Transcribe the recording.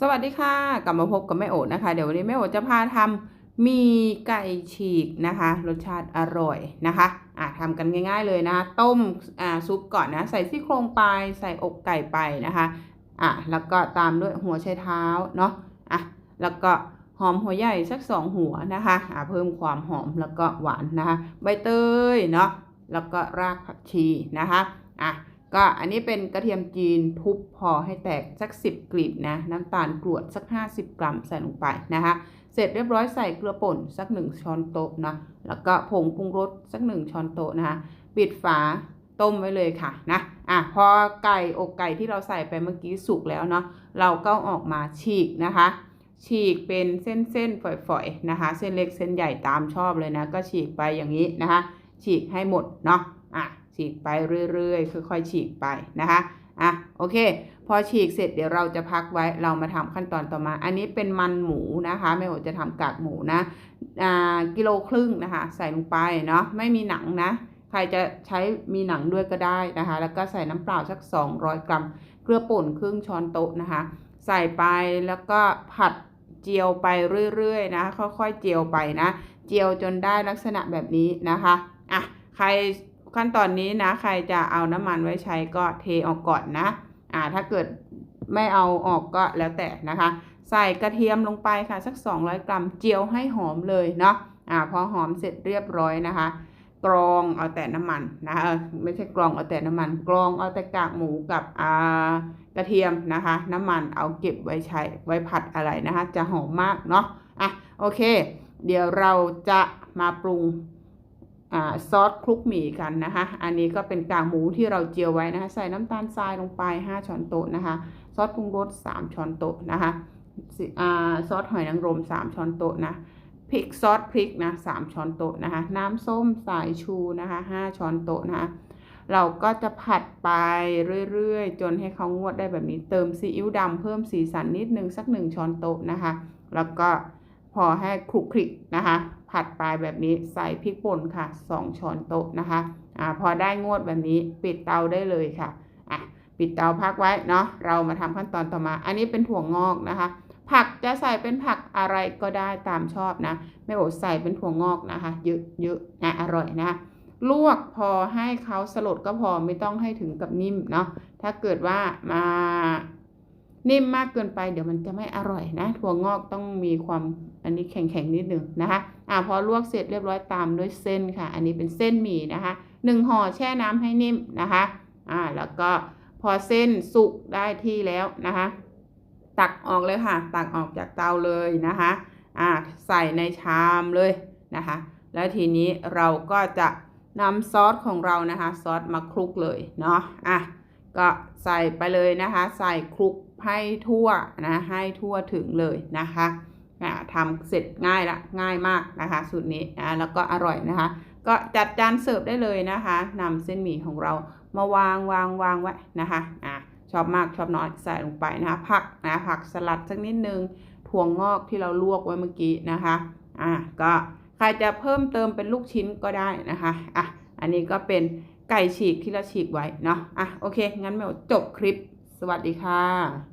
สวัสดีค่ะ กลับมาพบกับแม่โอนะคะ เดี๋ยววันนี้แม่โอจะพาทำหมีไก่ฉีกนะคะ รสชาติอร่อยนะคะอะทำกันง่าย ๆเลยนะ ต้มอ่าซุปก่อนนะ ใส่ซี่โครงไป ใส่อกไก่ไปนะคะอะแล้วก็ตามด้วยหัวไชเท้าเนาะอะแล้วก็หอมหัวใหญ่สักสองหัวนะคะอะเพิ่มความหอมแล้วก็หวานนะคะ ใบเตยเนาะแล้วก็รากผักชีนะคะอะ ก็อันนี้เป็นกระเทียมจีนทุบพอให้แตกสัก 10 กลีบนะ น้ำตาลกรวดสัก 50 กรัมใส่ลงไปนะคะ เสร็จเรียบร้อยใส่เกลือป่นสัก 1 ช้อนโต๊ะนะแล้วก็ผงปรุงรสสัก 1 ช้อนโต๊ะนะคะปิดฝาต้มไว้เลยค่ะนะอะพอไก่อกไก่ที่เราใส่ไปเมื่อกี้สุกแล้วเนาะเราก็ออกมาฉีกนะคะ ฉีกเป็นเส้นๆฝอยๆนะคะ เส้นเล็กเส้นใหญ่ตามชอบเลยนะ ก็ฉีกไปอย่างนี้นะคะ ฉีกให้หมดเนาะอะ ฉีกไปเรื่อยๆ ค่อย ๆ ฉีกไปนะคะอะโอเค พอฉีกเสร็จเดี๋ยวเราจะพักไว้เรามาทำขั้นตอนต่อมา อันนี้เป็นมันหมูนะคะแม่โอจะทำกากหมูนะอ่ากิโลครึ่งนะคะ ใส่ลงไปเนาะไม่มีหนังนะ ใครจะใช้มีหนังด้วยก็ได้นะคะ แล้วก็ใส่น้ำเปล่าสัก 200 กรัม เกลือป่นครึ่งช้อนโต๊ะนะคะ ใส่ไปแล้วก็ผัดเจียวไปเรื่อยๆนะ ค่อยๆเจียวไปนะ เจียวจนได้ลักษณะแบบนี้นะคะอะใคร ขั้นตอนนี้นะ ใครจะเอาน้ำมันไว้ใช้ก็เทออกก่อนนะอ่าถ้าเกิดไม่เอาออกก็แล้วแต่นะคะ ใส่กระเทียมลงไปค่ะสัก 200 กรัมเจียวให้หอมเลยเนาะอ่าพอหอมเสร็จเรียบร้อยนะคะกรองเอาแต่น้ำมันนะคะไม่ใช่กรองเอาแต่น้ำมัน กรองเอาแต่กากหมูกับอ่ากระเทียมนะคะ น้ำมันเอาเก็บไว้ใช้ไว้ผัดอะไรนะคะ จะหอมมากเนาะอะโอเค เดี๋ยวเราจะมาปรุง ซอสคลุกหมี่กันนะคะ อันนี้ก็เป็นกากหมูที่เราเจียวไว้นะคะ ใส่น้ำตาลทรายลงไป 5 ช้อนโต๊ะนะคะ ซอสปรุงรส 3 ช้อนโต๊ะนะคะซอสหอยนางรม 3 ช้อนโต๊ะนะ พริกซอสพริกนะ 3 ช้อนโต๊ะนะคะ น้ำส้มสายชูนะคะ 5 ช้อนโต๊ะนะคะ เราก็จะผัดไปเรื่อยๆ จนให้เขางวดได้แบบนี้ เติมซีอิ๊วดำเพิ่มสีสันนิดนึงสัก 1 ช้อนโต๊ะนะคะ แล้วก็พอให้คลุกคลิกนะคะ ผัดไปแบบนี้ใส่พริกป่นค่ะ 2 ช้อนโต๊ะนะคะอ่าพอได้งวดแบบนี้ปิดเตาได้เลยค่ะอะปิดเตาพักไว้เนาะเรามาทำขั้นตอนต่อมา อันนี้เป็นถั่วงอกนะคะ ผักจะใส่เป็นผักอะไรก็ได้ตามชอบนะไม่โอดใส่เป็นถั่วงอกนะคะ เยอะๆนะอร่อยนะลวกพอให้เขาสลดก็พอไม่ต้องให้ถึงกับนิ่มเนาะถ้าเกิดว่ามา นิ่มมากเกินไปเดี๋ยวมันจะไม่อร่อยนะถั่วงอกต้องมีความอันนี้แข็งๆนิดหนึ่งนะคะอ่าพอลวกเสร็จเรียบร้อยตามด้วยเส้นค่ะ อันนี้เป็นเส้นหมี่นะคะหนึ่งห่อแช่น้ำให้นิ่มนะคะอ่าแล้วก็พอเส้นสุกได้ที่แล้วนะคะ ตักออกเลยค่ะ ตักออกจากเตาเลยนะคะอ่าใส่ในชามเลยนะคะ แล้วทีนี้เราก็จะนำซอสของเรานะคะ ซอสมาคลุกเลยเนาะอะก็ใส่ไปเลยนะคะ ใส่คลุก ให้ทั่วนะให้ทั่วถึงเลยนะคะอ่าทำเสร็จง่ายละง่ายมากนะคะสูตรนี้นะแล้วก็อร่อยนะคะ ก็จัดจานเสิร์ฟได้เลยนะคะนำเส้นหมี่ของเรามาวางวางวางไว้นะคะอ่าชอบมากชอบน้อยใส่ลงไปนะคะผักนะผักสลัดสักนิดนึงถั่วงอกที่เราลวกไว้เมื่อกี้นะคะอ่าก็ใครจะเพิ่มเติมเป็นลูกชิ้นก็ได้นะคะอะอันนี้ก็เป็นไก่ฉีกที่เราฉีกไว้เนาะอะโอเค งั้นแมวจบคลิปสวัสดีค่ะ